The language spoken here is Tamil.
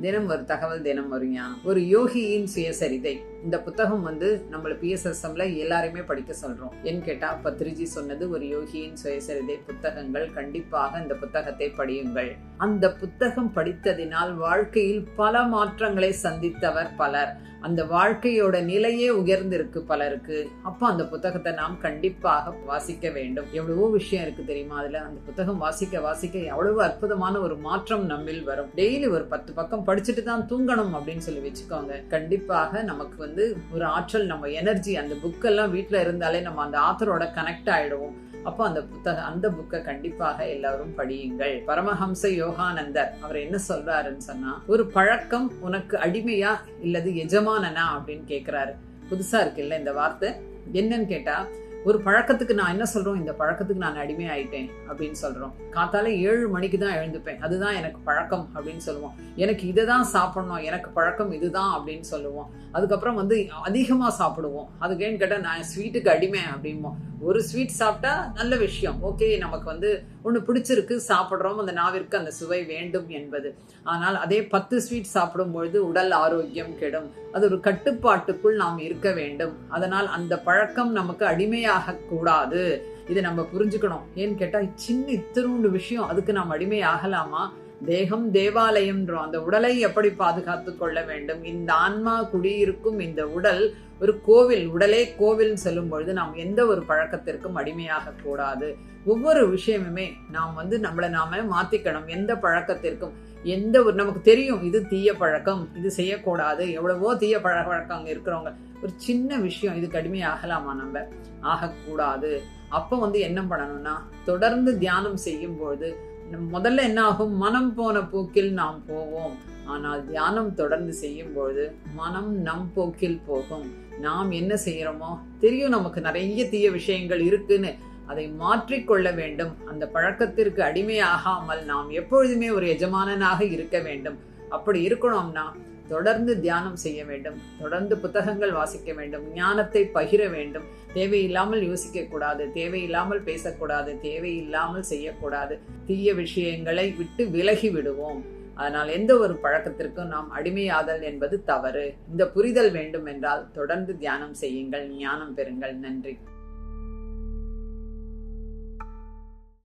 தினம் ஒரு தகவல் தினம் ஒரு ஞானம். ஒரு யோகியின் சுயசரிதை. இந்த புத்தகம் வந்து நம்மள பிஎஸ்எஸ்எம்ல எல்லாருமே படிக்க சொல்றோம். ஏன்னு கேட்டா பத்ரிஜி சொன்னது ஒரு யோகியின் சுயசரிதை புத்தகங்கள் கண்டிப்பாக இந்த புத்தகத்தை படியுங்கள். அந்த புத்தகம் படித்ததினால் வாழ்க்கையில் பல மாற்றங்களை சந்தித்தவர் பலர். அந்த வாழ்க்கையோட நிலையே உயர்ந்திருக்கு பலருக்கு. அப்போ அந்த புத்தகத்தை நாம் கண்டிப்பாக வாசிக்க வேண்டும். எவ்வளவோ விஷயம் இருக்கு தெரியுமா? அதுல அந்த புத்தகம் வாசிக்க வாசிக்க எவ்வளவு அற்புதமான ஒரு மாற்றம் நம்மில் வரும். டெய்லி ஒரு பத்து பக்கம் படிச்சுட்டு தான் தூங்கணும் அப்படின்னு சொல்லி வச்சுக்கோங்க. கண்டிப்பாக நமக்கு வந்து ஒரு ஆற்றல் நம்ம எனர்ஜி அந்த புக்கெல்லாம் வீட்டில் இருந்தாலே நம்ம அந்த ஆத்தரோட கனெக்ட் ஆயிடுவோம். அப்போ அந்த புத்தகம் அந்த புக்கை கண்டிப்பாக எல்லாரும் படியுங்கள். பரமஹம்ச யோகானந்தர் அவர் என்ன சொல்றாருன்னு சொன்னா ஒரு பழக்கம் உனக்கு அடிமையா இல்லது எஜமானனா? அப்படின்னு கேட்கிறாரு புதுசா இருக்குல்ல இந்த வார்த்தை? என்னன்னு கேட்டா ஒரு பழக்கத்துக்கு நான் என்ன சொல்கிறோம் இந்த பழக்கத்துக்கு நான் அடிமை ஆயிட்டேன் அப்படின்னு சொல்கிறோம் காத்தால ஏழு மணிக்கு தான் எழுந்துப்பேன். அதுதான் எனக்கு பழக்கம் அப்படின்னு சொல்லுவோம். எனக்கு இதை தான் சாப்பிடணும். எனக்கு பழக்கம் இதுதான் அப்படின்னு சொல்லுவோம். அதுக்கப்புறம் வந்து அதிகமாக சாப்பிடுவோம். அதுக்கேன்னு கேட்டால் நான் ஸ்வீட்டுக்கு அடிமை அப்படிம்போம். ஒரு ஸ்வீட் சாப்பிட்டா நல்ல விஷயம். ஓகே நமக்கு வந்து ஒன்று பிடிச்சிருக்கு சாப்பிட்றோம். அந்த நாவிற்கு அந்த சுவை வேண்டும் என்பது. ஆனால் அதே பத்து ஸ்வீட் சாப்பிடும் பொழுது உடல் ஆரோக்கியம் கெடும். அது ஒரு கட்டுப்பாட்டுக்குள் நாம் இருக்க வேண்டும். அதனால் அந்த பழக்கம் நமக்கு அடிமையாக கூடாது இதை நம்ம புரிஞ்சுக்கணும். ஏன்னு கேட்டால் சின்ன இத்தினூண்டு விஷயம். அதுக்கு நாம் அடிமை ஆகலாமா தேகம் தேவாலயம்ன்றோம் அந்த உடலை எப்படி பாதுகாத்து கொள்ள வேண்டும்? இந்த ஆன்மா குடியிருக்கும் இந்த உடல் ஒரு கோவில் உடலே கோவில் சொல்லும் பொழுது நாம் எந்த ஒரு பழக்கத்திற்கும் அடிமையாக கூடாது. ஒவ்வொரு விஷயமுமே நாம் வந்து நம்மளை நாம மாத்திக்கணும். எந்த பழக்கத்திற்கும் எந்த ஒரு நமக்கு தெரியும் இது தீய பழக்கம் இது செய்யக்கூடாது. எவ்வளவோ தீய பழக்க பழக்கம் இருக்கிறவங்க. ஒரு சின்ன விஷயம் இது அடிமை ஆகலாமா நம்ம? ஆகக்கூடாது. அப்போ வந்து என்ன பண்ணணும்னா தொடர்ந்து தியானம் செய்யும்போது முதல்ல என்ன ஆகும் மனம் போன போக்கில் நாம் போவோம். ஆனால் தியானம் தொடர்ந்து செய்யும் பொழுது மனம் நம் போக்கில் போகும். நாம் என்ன செய்கிறோமோ? தெரியும் நமக்கு நிறைய தீய விஷயங்கள் இருக்குன்னு. அதை மாற்றிக்கொள்ள வேண்டும். அந்த பழக்கத்திற்கு அடிமையாகாமல் நாம் எப்பொழுதுமே ஒரு எஜமானனாக இருக்க வேண்டும். அப்படி இருக்கணும்னா தொடர்ந்து தியானம் செய்ய வேண்டும். தொடர்ந்து புத்தகங்கள் வாசிக்க வேண்டும். ஞானத்தை பகிர வேண்டும். தேவையில்லாமல் யோசிக்க கூடாது தேவையில்லாமல் பேசக்கூடாது தேவையில்லாமல் செய்யக்கூடாது. தீய விஷயங்களை விட்டு விலகி விடுவோம். அதனால் எந்த ஒரு பழக்கத்திற்கும் நாம் அடிமையாதல் என்பது தவறு. இந்த புரிதல் வேண்டும் என்றால் தொடர்ந்து தியானம் செய்யுங்கள் ஞானம் பெறுங்கள். நன்றி.